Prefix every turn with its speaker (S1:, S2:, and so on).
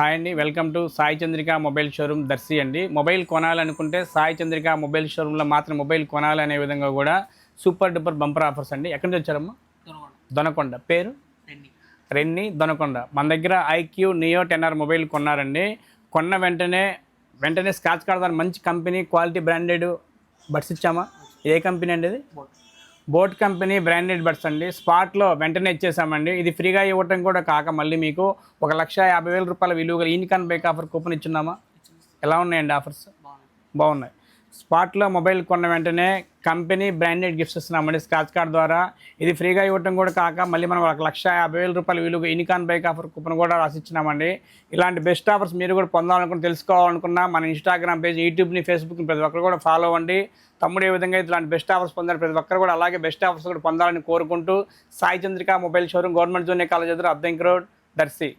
S1: Hi అండి welcome to Sai Chandrika mobile showroom Darsi అండి. Mobile కొనాలనుకుంటే సాయి చంద్రిక మొబైల్ షోరూంలో మాత్రం మొబైల్ కొనాలనే విధంగా కూడా సూపర్ డూపర్ బంపర్ ఆఫర్స్ అండి. ఎక్కడి నుంచి వచ్చారమ్మా? దొనకొండ. పేరు? రెన్ని. దొనకొండ. మన దగ్గర iQOO neo ten R mobile కొన్నారండి. కొన్న వెంటనే వెంటనే స్క్రాచ్ కార్డ్ ద్వారా మంచి కంపెనీ క్వాలిటీ బ్రాండెడ్ బడ్స్ ఇచ్చామా? ఏ కంపెనీ అండి ఇది? బోట్ కంపెనీ బ్రాండెడ్ బడ్స్ అండి. స్పాట్లో వెంటనే ఇచ్చేసామండి. ఇది ఫ్రీగా ఇవ్వటం కూడా కాక మళ్ళీ మీకు ఒక లక్ష యాభై వేల రూపాయల విలువ గల బైక్ ఆఫర్ కూపన్ ఇచ్చున్నామా? ఎలా ఉన్నాయండి ఆఫర్స్? బాగున్నాయి. స్పాట్లో మొబైల్ కొన్న వెంటనే కంపెనీ బ్రాండెడ్ గిఫ్ట్స్ ఇస్తున్నామండి. స్క్రాచ్ కార్డ్ ద్వారా. ఇది ఫ్రీగా ఇవ్వటం కూడా కాక మళ్ళీ మనం ఒక లక్ష యాభై వేల రూపాయల విలువ ఇన్కాన్ బైక్ ఆఫర్ కూపన్ కూడా రాసిచ్చినామండి. ఇలాంటి బెస్ట్ ఆఫర్స్ మీరు కూడా పొందాలనుకుని తెలుసుకోవాలనుకున్నా మన ఇన్స్టాగ్రామ్ పేజ్ యూట్యూబ్ని ఫేస్బుక్ని ప్రతి ఒక్కరు కూడా ఫాలో అవ్వండి. తమ్ముడు ఏ విధంగా ఇలాంటి బెస్ట్ ఆఫర్స్ పొందారు ప్రతి ఒక్కరు కూడా అలాగే బెస్ట్ ఆఫర్స్ కూడా పొందాలని కోరుకుంటూ Sai Chandrika mobile showroom government junior college ఎదురు అబ్దంకి రోడ్ దర్శి.